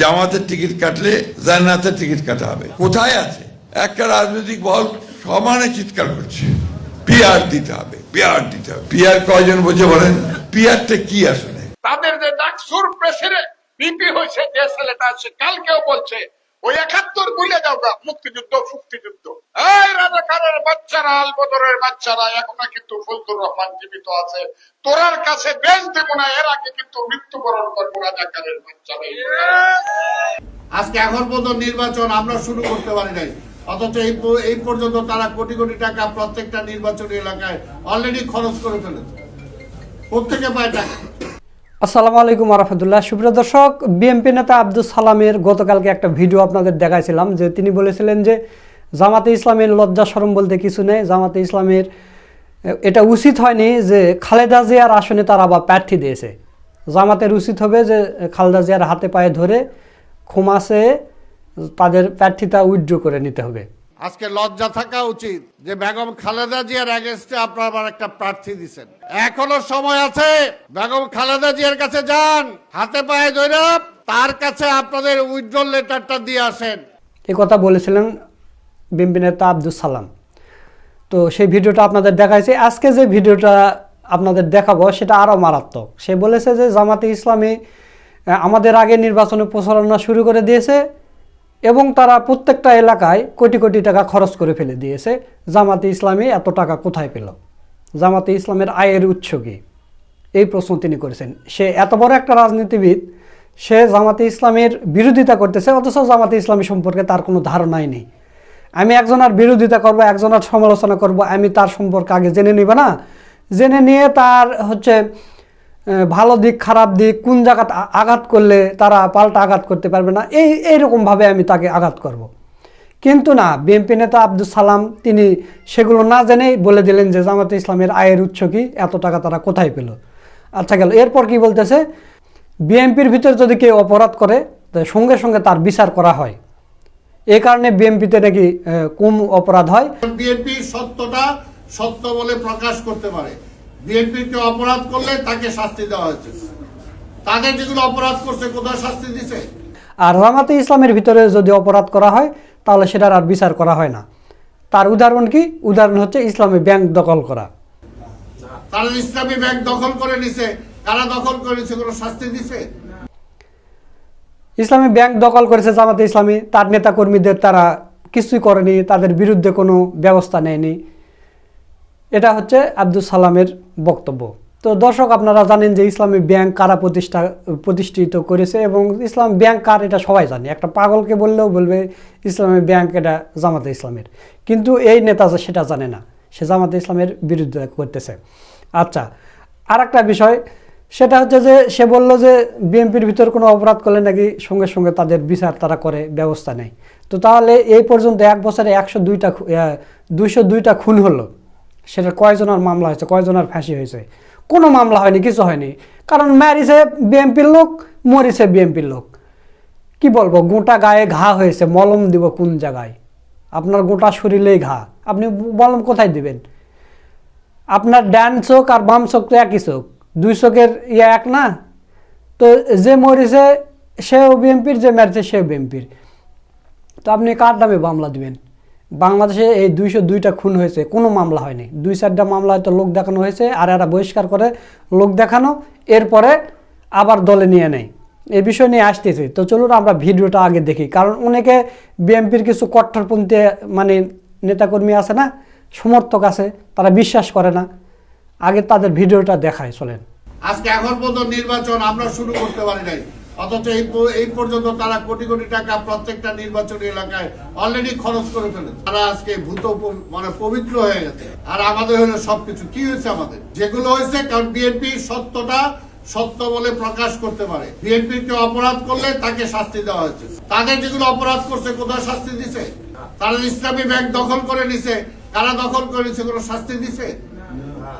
জামাতের টিকিট কাটলে জান্নাতের টিকিট কাটা হবে। কোথায় আছে? একটা রাজনৈতিক বল সমানে চিৎকার করছে। পিয়ার দিতে হবে পিয়ার দিতে হবে। পিয়ার কয়জন বোঝে বলেন? পিয়ারটা কি আসলে? তাদের যে ডাকসুর প্রেসিডেন্ট বিপি হয়েছে আছে, কালকেও বলছে ওই একাত্তর ভুলে যাও গা, মুক্তিযুদ্ধ মুক্তিযুদ্ধ। এই রাজাকারের বাচ্চারা, আল বদরের বাচ্চারা, এখনও কিন্তু ফজলুর রহমান জীবিত আছে। তোরার কাছে বেশ দেব না এর আগে কিন্তু মৃত্যুবরণ করব রাজাকারের বাচ্চারা আজকে এখন পর্যন্ত নির্বাচন আমরা শুরু করতে পারি নাই। অথচ এই এই পর্যন্ত তারা কোটি কোটি টাকা প্রত্যেকটা নির্বাচনী এলাকায় অলরেডি খরচ করে ফেলেছে। প্রত্যেকে পায় টাকা? আসসালামু আলাইকুম রহমতুল্লাহ। সুপ্রিয় দর্শক বিএনপি নেতা আব্দুল সালামের গতকালকে একটা ভিডিও আপনাদের দেখাইছিলাম যে তিনি বলেছিলেন যে জামাতে ইসলামের লজ্জা সরম বলতে কিছু নেই। জামাতে ইসলামের, এটা উচিত হয়নি যে খালেদা জিয়ার আসনে তারা আবার প্রার্থী দিয়েছে। জামাতের উচিত হবে যে খালেদা জিয়ার হাতে পায়ে ধরে ক্ষমাসে তাদের প্রার্থিতা উইথড্র করে নিতে হবে। আজকে লজ্জা থাকা উচিত যে বেগম খালেদা জিয়ার অ্যাগেনস্টে আপনার আবার একটা প্রার্থী দিচ্ছেন এখনও সময় আছে, বেগম খালেদা জিয়ার কাছে যান, হাতে পায়ে ধরে তার কাছে আপনাদের উইথড্রল লেটারটা দিয়ে আসেন। এ কথা বলেছিলেন বিএনপি নেতা আব্দুল সালাম। তো সেই ভিডিওটা আপনাদের দেখাইছে। আজকে যে ভিডিওটা আপনাদের দেখাবো, সেটা আরও মারাত্মক। সে বলেছে যে জামাতে ইসলামী আমাদের আগে নির্বাচনে প্রচারণা শুরু করে দিয়েছে। এবং তারা প্রত্যেকটা এলাকায় কোটি কোটি টাকা খরচ করে ফেলে দিয়েছে। জামাতে ইসলামী এত টাকা কোথায় পেল? জামাতে ইসলামের আয়ের উৎস কী? এই প্রশ্ন তিনি করেছেন। সে এত বড় একটা রাজনীতিবিদ, সে জামাতে ইসলামের বিরোধিতা করতেছে, অথচ জামাতে ইসলামী সম্পর্কে তার কোনো ধারণাই নেই। আমি একজনের বিরোধিতা করব, একজনের সমালোচনা করব, আমি তার সম্পর্কে আগে জেনে নিব না। জেনে নিয়ে তার হচ্ছে ভালো দিক, খারাপ দিক, কোন জায়গাত আঘাত করলে তারা পাল্টা আঘাত করতে পারবে না, এই এইরকমভাবে আমি তাকে আঘাত করব। কিন্তু না, বিএনপি নেতা আব্দুল সালাম, তিনি সেগুলো না জেনেই বলে দিলেন যে জামাতে ইসলামের আয়ের উৎস কি, এত টাকা তারা কোথায় পেল। আচ্ছা গেল, এরপর কি বলতেছে? বিএনপির ভিতরে যদি কেউ অপরাধ করে সঙ্গে সঙ্গে তার বিচার করা হয়। এই কারণে বিএনপিতে নাকি কম অপরাধ হয়? বিএনপি সত্যটা সত্য বলে প্রকাশ করতে পারে। বিএনপি কেউ অপরাধ করলে তাকে শাস্তি দেওয়া হয়েছে। তাদের যেগুলো অপরাধ করছে কোথায় শাস্তি দিছে? আর জামাতে ইসলামের ভিতরে যদি অপরাধ করা হয় তাহলে সেটার আর বিচার করা হয় না। তার উদাহরণ কি? উদাহরণ হচ্ছে ইসলামী ব্যাংক দখল করা। তারা ইসলামী ব্যাংক দখল করে নিছে। কারা দখল করে নিছে কোনো শাস্তি দিছে? ইসলামী ব্যাংক দখল করেছে জামাতে ইসলামী। তার নেতাকর্মীদের তারা কিছুই করেনি তাদের বিরুদ্ধে কোনো ব্যবস্থা নেয়নি। এটা হচ্ছে আব্দুল সালামের বক্তব্য। তো দর্শক, আপনারা জানেন যে ইসলামী ব্যাংক কারা প্রতিষ্ঠা, প্রতিষ্ঠিত করেছে এবং ইসলাম ব্যাংক কার এটা সবাই জানে। একটা পাগলকে বললেও বলবে ইসলামী ব্যাংক এটা জামাতে ইসলামের। কিন্তু এই নেতা সেটা জানে না। সে জামাতে ইসলামের বিরুদ্ধে করতেছে। আচ্ছা আর একটা বিষয়, সেটা হচ্ছে যে সে বলল যে বিএনপির ভিতর কোনো অপরাধ করলে নাকি সঙ্গে সঙ্গে তাদের বিচার তারা করে, ব্যবস্থা নেয়। তো তাহলে এই পর্যন্ত এক বছরে একশো দুইটা দুইশো দুইটা খুন হলো। সেটা কয়জনের মামলা হয়েছে, কয়জনের ফাঁসি হয়েছে? কোনো মামলা হয়নি, কিছু হয়নি। কারণ মারিছে বিএনপির লোক মরিছে বিএনপির লোক। কি বলব, গোটা গায়ে ঘা হয়েছে, মলম দিব কোন জায়গায়? আপনার গোটা শরীরেই ঘা। আপনি মলম কোথায় দিবেন? আপনার ডান চোখ আর বাম চোখ তো একই চোখ। দুই চোখের ইয়ে এক না? তো যে মরিছে সেও বিএনপির, যে মারছে সেও বিএমপির তো আপনি কার নামে মামলা দিবেন? বাংলাদেশে এই দুইশো দুইটা খুন হয়েছে, কোনো মামলা হয়নি। দুই চারটা মামলা হয়তো লোক দেখানো হয়েছে, আর এরা বহিষ্কার করে লোক দেখানো, এরপরে আবার দলে নিয়ে নেয়। এই বিষয় নিয়ে আসতেছে। তো চলুন আমরা ভিডিওটা আগে দেখি। কারণ অনেকে বিএনপির কিছু কট্টরপন্থী মানে নেতাকর্মী আছে না, সমর্থক আছে, তারা বিশ্বাস করে না। আগে তাদের ভিডিওটা দেখায় চলেন। আজকে এখন পর্যন্ত নির্বাচন আমরা শুরু করতে পারি নাই। অথচ এই এই পর্যন্ত তারা কোটি কোটি টাকা প্রত্যেকটা নির্বাচনী এলাকায় অলরেডি খরচ করে ফেলেছে। তারা আজকে ভূত মানে পবিত্র হয়ে গেছে। আর আমাদের হলো সবকিছু। কি হয়েছে আমাদের? যেগুলো হয়েছে, কারণ বিএনপি সত্যটা সত্য বলে প্রকাশ করতে পারে। বিএনপি কেউ অপরাধ করলে তাকে শাস্তি দেওয়া হয়েছে। তাদের যেগুলো অপরাধ করছে, কোথায় শাস্তি দিছে? তারা ইসলামী ব্যাংক দখল করে নিছে। কারা দখল করে নিছে, কোনো শাস্তি দিছে?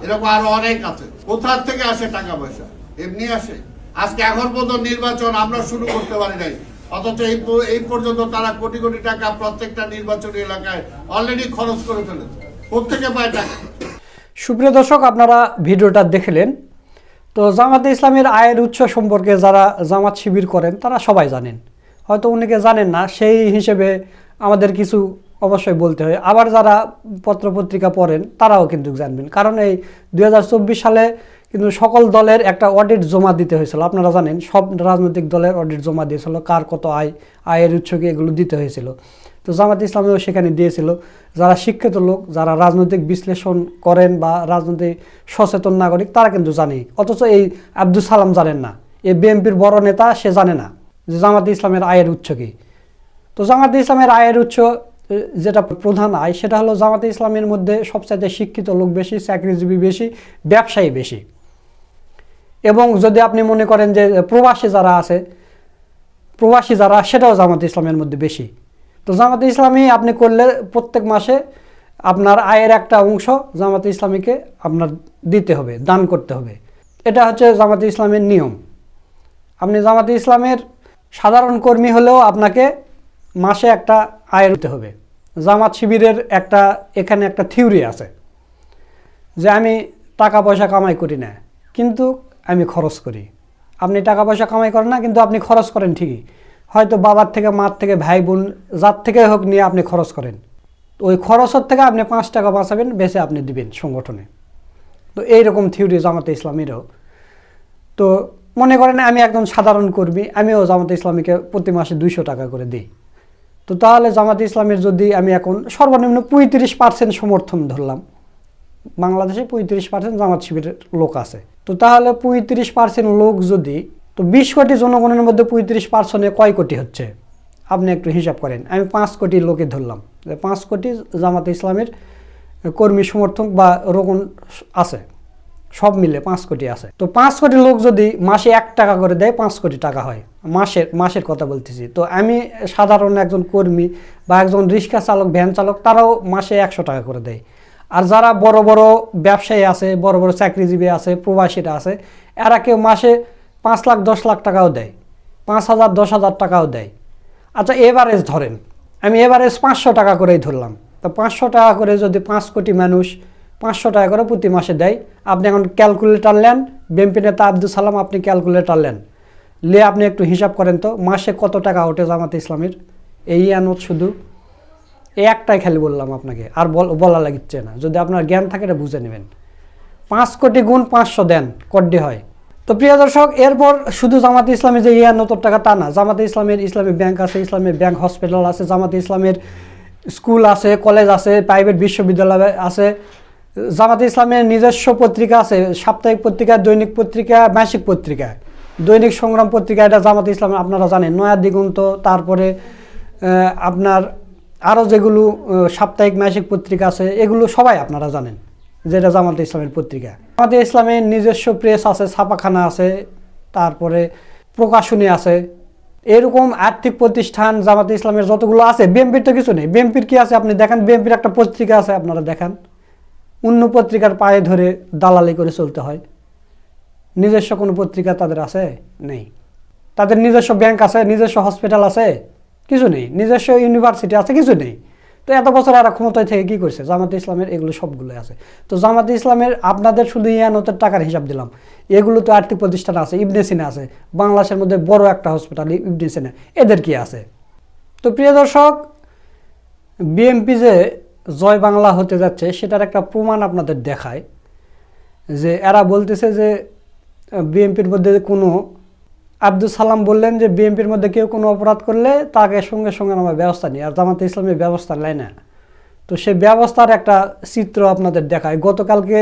এরকম আরও অনেক আছে। কোথার থেকে আসে টাকা পয়সা? এমনি আসে। আজকে এখন পর্যন্ত নির্বাচন আমরা শুরু করতে পারি নাই। অথচ এই এই পর্যন্ত তারা কোটি কোটি টাকা প্রত্যেকটা নির্বাচনী এলাকায় অলরেডি খরচ করে ফেলেছে। প্রত্যেকে পায় টাকা? সুপ্রিয় দর্শক, আপনারা ভিডিওটা দেখলেন। তো জামাতে ইসলামের আয়ের উৎস সম্পর্কে যারা জামাত শিবির করেন, তারা সবাই জানেন। হয়তো অনেকে জানেন না, সেই হিসেবে আমাদের কিছু অবশ্যই বলতে হয়। আবার যারা পত্রপত্রিকা পড়েন, তারাও কিন্তু জানবেন। কারণ এই দুই হাজার চব্বিশ সালে কিন্তু সকল দলের একটা অডিট জমা দিতে হয়েছিল। আপনারা জানেন, সব রাজনৈতিক দলের অডিট জমা দিয়েছিল, কার কত আয়, আয়ের উৎসকে এগুলো দিতে হয়েছিল। তো জামাত ইসলামেও সেখানে দিয়েছিল। যারা শিক্ষিত লোক, যারা রাজনৈতিক বিশ্লেষণ করেন বা রাজনৈতিক সচেতন নাগরিক, তারা কিন্তু জানে। অথচ এই আব্দুল সালাম জানেন না। এই বিএনপির বড় নেতা, সে জানে না যে জামাত ইসলামের আয়ের উৎস কি। তো জামাতে ইসলামের আয়ের উৎস যেটা প্রধান আয়, সেটা হলো জামাতে ইসলামের মধ্যে সবচাইতে শিক্ষিত লোক বেশি, চাকরিজীবী বেশি, ব্যবসায়ী বেশি। এবং যদি আপনি মনে করেন যে প্রবাসী যারা আছে, প্রবাসী যারা, সেটাও জামাতে ইসলামের মধ্যে বেশি। তো জামাতে ইসলামী আপনি করলে প্রত্যেক মাসে আপনার আয়ের একটা অংশ জামাতে ইসলামীকে আপনার দিতে হবে, দান করতে হবে। এটা হচ্ছে জামাতে ইসলামের নিয়ম। আপনি জামাতে ইসলামের সাধারণ কর্মী হলেও আপনাকে মাসে একটা আয় দিতে হবে। জামাত শিবিরের একটা, এখানে একটা থিওরি আছে যে আমি টাকা পয়সা কামাই করি না। কিন্তু আমি খরচ করি। আপনি টাকা পয়সা কামাই করেন না, কিন্তু আপনি খরচ করেন ঠিকই। হয়তো বাবার থেকে, মার থেকে, ভাই বোন, যার থেকে হোক নিয়ে আপনি খরচ করেন। ওই খরচের থেকে আপনি পাঁচ টাকা বাঁচাবেন বেশি আপনি দিবেন সংগঠনে। তো এইরকম থিওরি জামাতে ইসলামীরও। তো মনে করেন আমি একজন সাধারণ কর্মী, আমিও জামাতে ইসলামীকে প্রতি মাসে দুইশো টাকা করে দিই। তো তাহলে জামাতে ইসলামের যদি আমি এখন সর্বনিম্ন পঁয়ত্রিশ পার্সেন্ট সমর্থন ধরলাম, বাংলাদেশে পঁয়ত্রিশ পার্সেন্ট জামাত শিবিরের লোক আছে। তো তাহলে পঁয়ত্রিশ পার্সেন্ট লোক যদি, তো বিশ কোটি জনগণের মধ্যে পঁয়ত্রিশ পার্সেন্টে কয় কোটি হচ্ছে? আপনি একটু হিসাব করেন। আমি পাঁচ কোটি লোকে ধরলাম। পাঁচ কোটি জামাতে ইসলামের কর্মী সমর্থক বা রোকন আছে। সব মিলে পাঁচ কোটি আছে। তো পাঁচ কোটি লোক যদি মাসে এক টাকা করে দেয়, পাঁচ কোটি টাকা হয়। মাসের মাসের কথা বলতেছি। তো আমি সাধারণ একজন কর্মী বা একজন রিক্সা চালক, ভ্যান চালক, তারাও মাসে একশো টাকা করে দেয়। আর যারা বড় বড় ব্যবসায়ী আছে, বড় বড় চাকরিজীবী আছে, প্রবাসীরা আছে, এরা কেউ মাসে পাঁচ লাখ, দশ লাখ টাকাও দেয়। পাঁচ হাজার, দশ হাজার টাকাও দেয়। আচ্ছা এভারেজ ধরেন, আমি এভারেজ পাঁচশো টাকা করেই ধরলাম। তো পাঁচশো টাকা করে যদি পাঁচ কোটি মানুষ পাঁচশো টাকা করে প্রতি মাসে দেয়, আপনি এখন ক্যালকুলেটার নেন বিএমপি নেতা আব্দুল সালাম, আপনি ক্যালকুলেটার নেন। লে আপনি একটু হিসাব করেন তো, মাসে কত টাকা ওঠে জামাতে ইসলামের? এই আনত শুধু। এই একটাই খালি বললাম আপনাকে, আর বল- লাগিচ্ছে না। যদি আপনার জ্ঞান থাকে এটা বুঝে নেবেন। পাঁচ কোটি গুণ পাঁচশো দেন, কড্ডি হয়। তো প্রিয় দর্শক, এরপর শুধু জামাতে ইসলামের যে ইয়ান্নতর টাকা, তা না। জামাতে ইসলামের ইসলামী ব্যাংক আছে ইসলামী ব্যাংক হসপিটাল আছে, জামাতে ইসলামের স্কুল আছে, কলেজ আছে, প্রাইভেট বিশ্ববিদ্যালয় আছে। জামাতে ইসলামের নিজস্ব পত্রিকা আছে, সাপ্তাহিক পত্রিকা, দৈনিক পত্রিকা, মাসিক পত্রিকা। দৈনিক সংগ্রাম পত্রিকা, এটা জামাতে ইসলামের আপনারা জানেন। নয়া দিগন্ত, তারপরে আপনার আরও যেগুলো সাপ্তাহিক, মাসিক পত্রিকা আছে, এগুলো সবাই আপনারা জানেন, যেটা জামাতে ইসলামের পত্রিকা। আমাদের ইসলামের নিজস্ব প্রেস আছে, ছাপাখানা আছে, তারপরে প্রকাশনী আছে। এরকম আর্থিক প্রতিষ্ঠান জামাতে ইসলামের যতগুলো আছে বিএমপির তো কিছু নেই। বিএমপির কি আছে? আপনি দেখেন বিএমপির একটা পত্রিকা আছে, আপনারা দেখান। অন্য পত্রিকার পায়ে ধরে দালালি করে চলতে হয়। নিজস্ব কোনো পত্রিকা তাদের আছে? নেই। তাদের নিজস্ব ব্যাংক আছে, নিজস্ব হসপিটাল আছে? কিছু নেই। নিজস্ব ইউনিভার্সিটি আছে, কিছু নেই। তো এত বছর এরা ক্ষমতায় থেকে কি করছে? জামাতে ইসলামের এগুলো সবগুলো আছে। তো জামাতে ইসলামের আপনাদের শুধু ইয়ানতের টাকার হিসাব দিলাম। এগুলো তো আর্থিক প্রতিষ্ঠান আছে, ইবনে সিনা আছে। বাংলাদেশের মধ্যে বড় একটা হসপিটাল ইবনে সিনা। এদের কি আছে? তো প্রিয় দর্শক বিএমপি যে জয় বাংলা হতে যাচ্ছে, সেটার একটা প্রমাণ আপনাদের দেখায় যে এরা বলতেছে যে বিএনপির মধ্যে কোনো আব্দুল সালাম বললেন যে বিএনপির মধ্যে কেউ কোনো অপরাধ করলে তাকে সঙ্গে সঙ্গে আমার ব্যবস্থা নিই, আর জামাতে ইসলামের ব্যবস্থা নেয় না তো সে ব্যবস্থার একটা চিত্র আপনাদের দেখায়। গতকালকে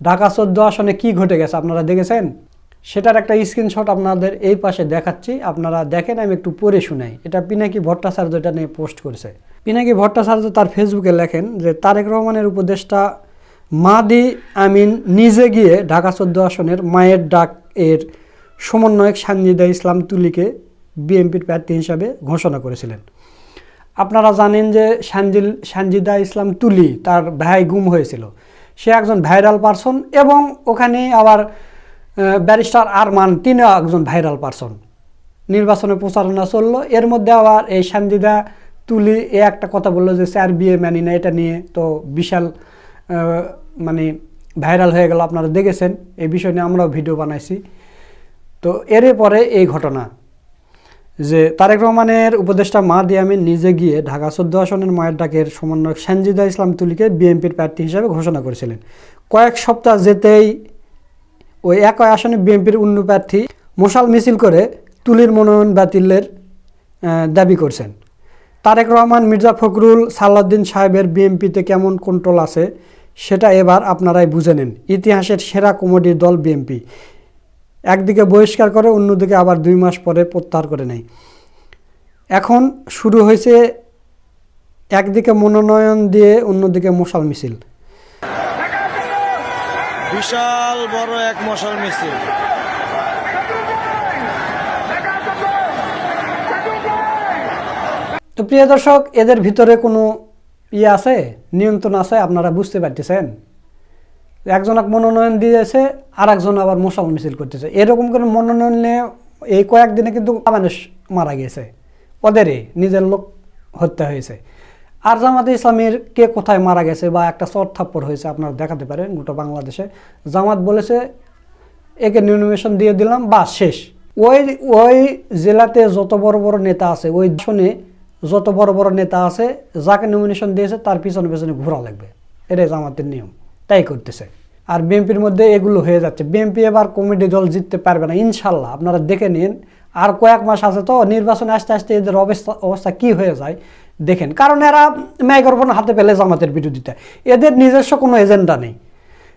ঢাকা চোদ্দ আসনে কি ঘটে গেছে আপনারা দেখেছেন? সেটার একটা স্ক্রিনশট আপনাদের এই পাশে দেখাচ্ছি। আপনারা দেখেন, আমি একটু পড়ে শুনাই। এটা পিনাকি ভট্টাচার্য এটা নিয়ে পোস্ট করেছে। পিনাকি ভট্টাচার্য তার ফেসবুকে লেখেন যে, তারেক রহমানের উপদেষ্টা মাদি আমিন নিজে গিয়ে ঢাকা চোদ্দ আসনের মায়ের ডাক এর সমন্বয়ক সানজিদা ইসলাম তুলিকে বিএনপির প্রার্থী হিসাবে ঘোষণা করেছিলেন। আপনারা জানেন যে সানজিল সানজিদা ইসলাম তুলি তার ভাই গুম হয়েছিল। সে একজন ভাইরাল পারসন এবং ওখানে আবার ব্যারিস্টার আরমান, তিনিও একজন ভাইরাল পারসন। নির্বাচনে প্রচারণা চলল। এর মধ্যে আবার এই সানজিদা তুলি এ একটা কথা বলল যে, স্যার, বিয়ে মানি না, এটা নিয়ে তো বিশাল মানে ভাইরাল হয়ে গেল, আপনারা দেখেছেন। এই বিষয় নিয়ে আমরাও ভিডিও বানাইছি। তো এর পরে এই ঘটনা যে তারেক রহমানের উপদেষ্টা মা দিয়ামিন নিজে গিয়ে ঢাকা চোদ্দ আসনের মায়ের ডাকের সমন্বয়ক সঞ্জিদা ইসলাম তুলিকে বিএনপির প্রার্থী হিসেবে ঘোষণা করেছিলেন। কয়েক সপ্তাহ যেতেই ওই একই আসনে বিএনপির অন্য প্রার্থী মশাল মিছিল করে তুলির মনোনয়ন বাতিলের দাবি করছেন। তারেক রহমান, মির্জা ফখরুল, সালাউদ্দিন সাহেবের বিএনপিতে কেমন কন্ট্রোল আছে সেটা এবার আপনারাই বুঝে নেন। ইতিহাসের সেরা কমেডির দল বিএনপি। একদিকে বহিষ্কার করে অন্যদিকে আবার দুই মাস পরে প্রত্যাহার করে নেয়। এখন শুরু হয়েছে একদিকে মনোনয়ন দিয়ে অন্যদিকে মশাল মিছিল। বিশাল বড় এক মশাল মিছিল। তো প্রিয় দর্শক এদের ভিতরে কোনো ইয়ে আছে? নিয়ন্ত্রণ আছে? আপনারা বুঝতে পারতেছেন? একজনক মনোনয়ন দিয়েছে আর একজন আবার মশাল মিছিল করতেছে। এরকম করে মনোনয়ন নিয়ে এই কয়েকদিনে কিন্তু মানুষ মারা গেছে। ওদেরই নিজের লোক হত্যা হয়েছে। আর জামাতে ইসলামের কে কোথায় মারা গেছে বা একটা চট থাপ্পড় হয়েছে আপনারা দেখাতে পারেন গোটা বাংলাদেশে। জামাত বলেছে, একে নিউমিনেশন দিয়ে দিলাম বা শেষ। ওই ওই জেলাতে যত বড় বড় নেতা আছে, ওই শুনে যত বড় বড় নেতা আছে, যাকে নমিনেশন দিয়েছে, তার পিছনে পিছনে ঘোরা লাগবে। এটাই জামাতের নিয়ম। তাই করতেছে। আর বিএনপির মধ্যে এগুলো হয়ে যাচ্ছে। বিএনপি এবার কমিটি দল জিততে পারবে না ইনশাল্লাহ আপনারা দেখে নিন। আর কয়েক মাস আছে তো, নির্বাচনে আসতে আসতে এদের অবস্থা অবস্থা কী হয়ে যায় দেখেন। কারণ এরা মাইক্রোফোন হাতে পেলে জামাতের বিরোধিতা। এদের নিজস্ব কোনো এজেন্ডা নেই।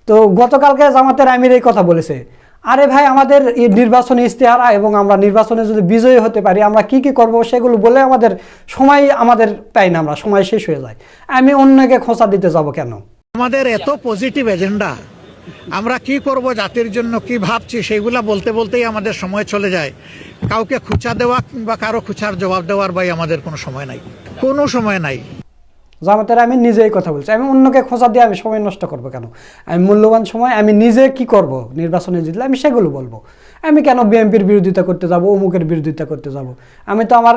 তো গতকালকে জামাতের আমির এই কথা বলেছে। আরে ভাই, আমাদের নির্বাচনী ইশতেহারা এবং আমরা নির্বাচনে যদি বিজয়ী হতে পারি, আমরা কি কি করব সেগুলো বলে আমাদের সময় আমাদের পাই না আমরা, সময় শেষ হয়ে যায়। আমি অন্যকে খোঁচা দিতে যাব কেন? আমাদের এত পজিটিভ এজেন্ডা আমরা কি করব জাতির জন্য, কি ভাবছি, সেইগুলা বলতে বলতেই আমাদের সময় চলে যায়। কাউকে খুচা দেওয়া কিংবা কারও খুচার জবাব দেওয়ার ভাই আমাদের কোনো সময় নাই। কোনো সময় নাই। জামাতের আমি নিজেই কথা বলছি। আমি অন্যকে খোঁজা দিয়ে আমি সময় নষ্ট করব কেন? আমি মূল্যবান সময়, আমি নিজে কি করব? নির্বাচনে জিতলে আমি সেগুলো বলব। আমি কেন বিএনপির বিরোধিতা করতে যাব, অমুকের বিরোধিতা করতে যাব? আমি তো আমার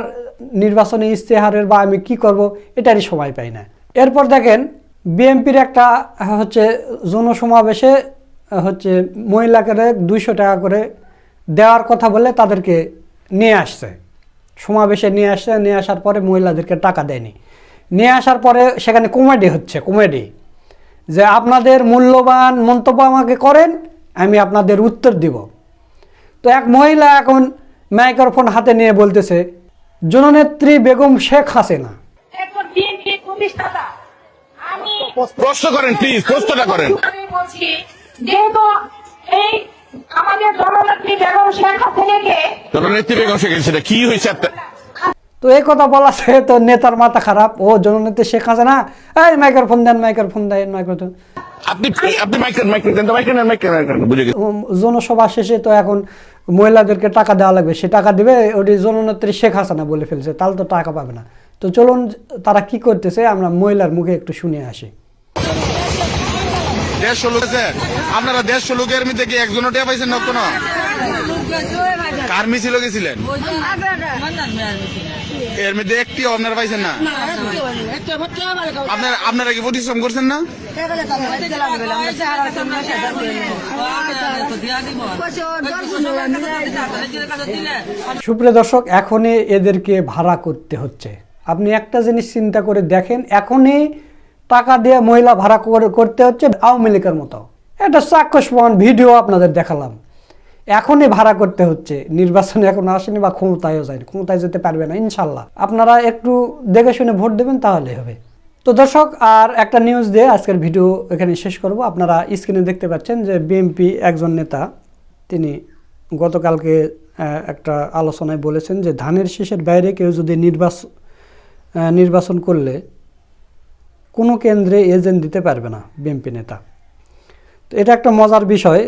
নির্বাচনী ইশতেহারের বা আমি কি করব, এটারই সময় পাই না। এরপর দেখেন বিএনপির একটা, হচ্ছে, জনসমাবেশে, হচ্ছে, মহিলাকে দুইশো টাকা করে দেওয়ার কথা বলে তাদেরকে নিয়ে আসছে। সমাবেশে নিয়ে আসছে, নিয়ে আসার পরে মহিলাদেরকে টাকা দেয়নি। নিয়ে আসার পরে সেখানে কমেডি হচ্ছে, কমেডি। যে আপনাদের মূল্যবান মন্তব্য আমাকে করেন, আমি আপনাদের উত্তর দিব। তো এক মহিলা এখন মাইক্রোফোন হাতে নিয়ে বলতেছে, জননেত্রী বেগম শেখ হাসিনা। প্রশ্ন করেন প্লিজ প্রশ্নটা করেন। যেহেতু এই আমাদের জননেত্রী বেগম শেখ হাসিনাকে জননেত্রী বেগম শেখ হাসিনা কি হয়েছে তো এই কথা বলা সে তো নেতার মাথা খারাপ। ও জননেত্রী শেখ হাসিনা এই মাইক্রোফোন দেন মাইক্রোফোন দেন মাইক্রোফোন। আপনি আপনি বুঝে জনসভা শেষে তো এখন মহিলাদেরকে টাকা দেওয়া লাগবে। সে টাকা দিবে ওটি জননেত্রী শেখ হাসানা বলে ফেলছে তাহলে তো টাকা পাবে না। তো চলুন তারা কি করতেছে আমরা মহিলার মুখে একটু শুনে আসি। দেড়শো লোক আছে। আপনারা দেড়শো লোকের মধ্যে কি একজনও টিয়া পাইছেন না কোনো? কার মিছিল গেছিলেন? এর মধ্যে একটিও আপনারা পাইছেন না? আপনারা আপনারা কি পরিশ্রম করছেন না? সুপ্রিয় দর্শক, এখনই এদেরকে ভাড়া করতে হচ্ছে। আপনি একটা জিনিস চিন্তা করে দেখেন, এখনই টাকা দিয়ে মহিলা ভাড়া করে- করতে হচ্ছে আওয়ামী লীগের মতো। একটা চাক্ষুষমান ভিডিও আপনাদের দেখালাম। এখনই ভাড়া করতে হচ্ছে। নির্বাচনে এখন আসেনি বা ক্ষমতায়ও যায়নি। ক্ষমতায় যেতে পারবে না, ইনশাল্লাহ। আপনারা একটু দেখে শুনে ভোট দেবেন তাহলে হবে। তো দর্শক, আর একটা নিউজ দিয়ে আজকের ভিডিও এখানে শেষ করব। আপনারা স্ক্রিনে দেখতে পাচ্ছেন যে বিএনপি একজন নেতা, তিনি গতকালকে একটা আলোচনায় বলেছেন যে ধানের শীষের বাইরে কেউ যদি নির্বাচন নির্বাচন করলে কোনো কেন্দ্রে এজেন্ট দিতে পারবে না বিএনপি নেতা। তো এটা একটা মজার বিষয়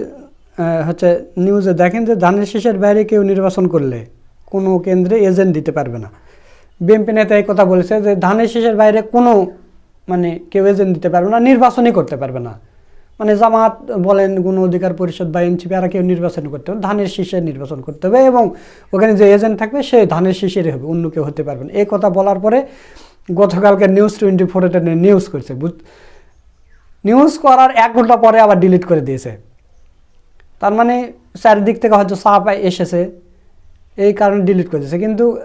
হচ্ছে নিউজে দেখেন যে ধানের শীষের বাইরে কেউ নির্বাচন করলে কোনো কেন্দ্রে এজেন্ট দিতে পারবে না। বিএনপি নেতা এই কথা বলেছে যে ধানের শীষের বাইরে কোনো মানে কেউ এজেন্ট দিতে পারবে না, নির্বাচনই করতে পারবে না। মানে জামাত বলেন, গণ অধিকার পরিষদ বা এনসিপি আর কেউ নির্বাচন করতে হবে ধানের শীষে নির্বাচন করতে হবে এবং ওখানে যে এজেন্ট থাকবে সে ধানের শীষেরই হবে, অন্য কেউ হতে পারবে না। এই কথা বলার পরে গতকালকে নিউজ টোয়েন্টি ফোর এটা নিয়ে নিউজ করছে, বুঝ- নিউজ করার এক ঘণ্টা পরে আবার ডিলিট করে দিয়েছে। তার মানে চারিদিক থেকে হয়তো চাপ এসেছে, এই কারণে ডিলিট করে দিয়েছে। কিন্তু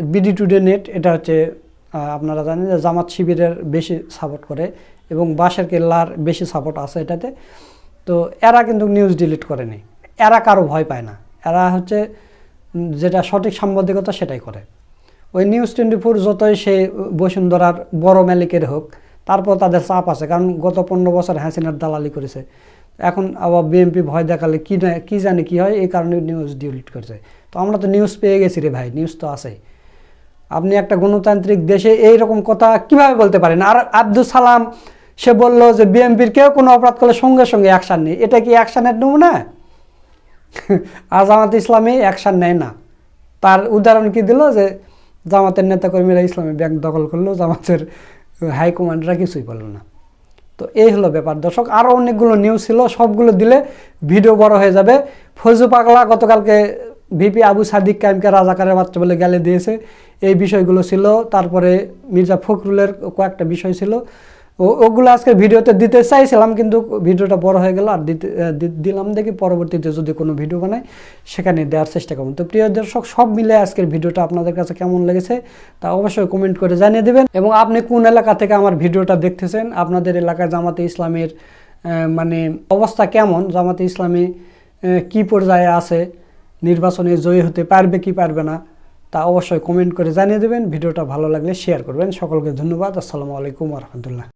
বিডি টুডে নেট এটা হচ্ছে আপনারা জানেন যে জামাত শিবিরের বেশি সাপোর্ট করে এবং বাঁশের কেল্লার বেশি সাপোর্ট আছে এটাতে। তো এরা কিন্তু নিউজ ডিলিট করেনি এরা কারও ভয় পায় না। এরা হচ্ছে যেটা সঠিক সাংবাদিকতা সেটাই করে। ওই নিউজ টোয়েন্টি ফোর যতই সে বসুন্ধরার বড় মালিকের হোক তারপর তাদের চাপ আছে। কারণ গত পনেরো বছর হাসিনার দালালি করেছে। এখন আবার বিএনপি ভয় দেখালে কী না, কী জানে কী হয়, এই কারণে নিউজ ডিলিট করেছে। তো আমরা তো নিউজ পেয়ে গেছি রে ভাই নিউজ তো আছেই। আপনি একটা গণতান্ত্রিক দেশে এই রকম কথা কীভাবে বলতে পারেন? আর আব্দুল সালাম, সে বলল যে বিএনপির কেউ কোনো অপরাধ করলে সঙ্গে সঙ্গে অ্যাকশান নেই এটা কি অ্যাকশানের নমুনা? আর জামাত ইসলামী অ্যাকশান নেয় না। তার উদাহরণ কি দিল যে জামাতের নেতাকর্মীরা ইসলামী ব্যাংক দখল করল, জামাতের হাইকমান্ডরা কিছুই বলল না। তো এই হলো ব্যাপার। দর্শক আরও অনেকগুলো নিউজ ছিল, সবগুলো দিলে ভিডিও বড় হয়ে যাবে। ফজু পাগলা গতকালকে ভিপি আবু সাদিক কায়েমকে রাজাকারের বাচ্চা বলে গেলে দিয়েছে। এই বিষয়গুলো ছিল। তারপরে মির্জা ফখরুলের কয়েকটা বিষয় ছিল। ওগুলো আজকে ভিডিওতে দিতে চাইছিলাম, কিন্তু ভিডিওটা বড় হয়ে গেল, আর দিলাম দেখি পরবর্তীতে যদি কোনো ভিডিও বানাই, সেখানে দেওয়ার চেষ্টা করব। তো প্রিয় দর্শক, সব মিলে আজকের ভিডিওটা আপনাদের কাছে কেমন লেগেছে, তা অবশ্যই কমেন্ট করে জানিয়ে দেবেন। এবং আপনি কোন এলাকা থেকে আমার ভিডিওটা দেখতেছেন, আপনাদের এলাকায় জামাতে ইসলামের মানে অবস্থা কেমন, জামাতে ইসলামী কি পর্যায়ে আছে, নির্বাচনে জয়ী হতে পারবে কি পারবে না, তা অবশ্যই কমেন্ট করে জানিয়ে দেবেন। ভিডিওটা ভালো লাগলে শেয়ার করবেন। সকলকে ধন্যবাদ। আসসালামু আলাইকুম রহমতুল্লাহ।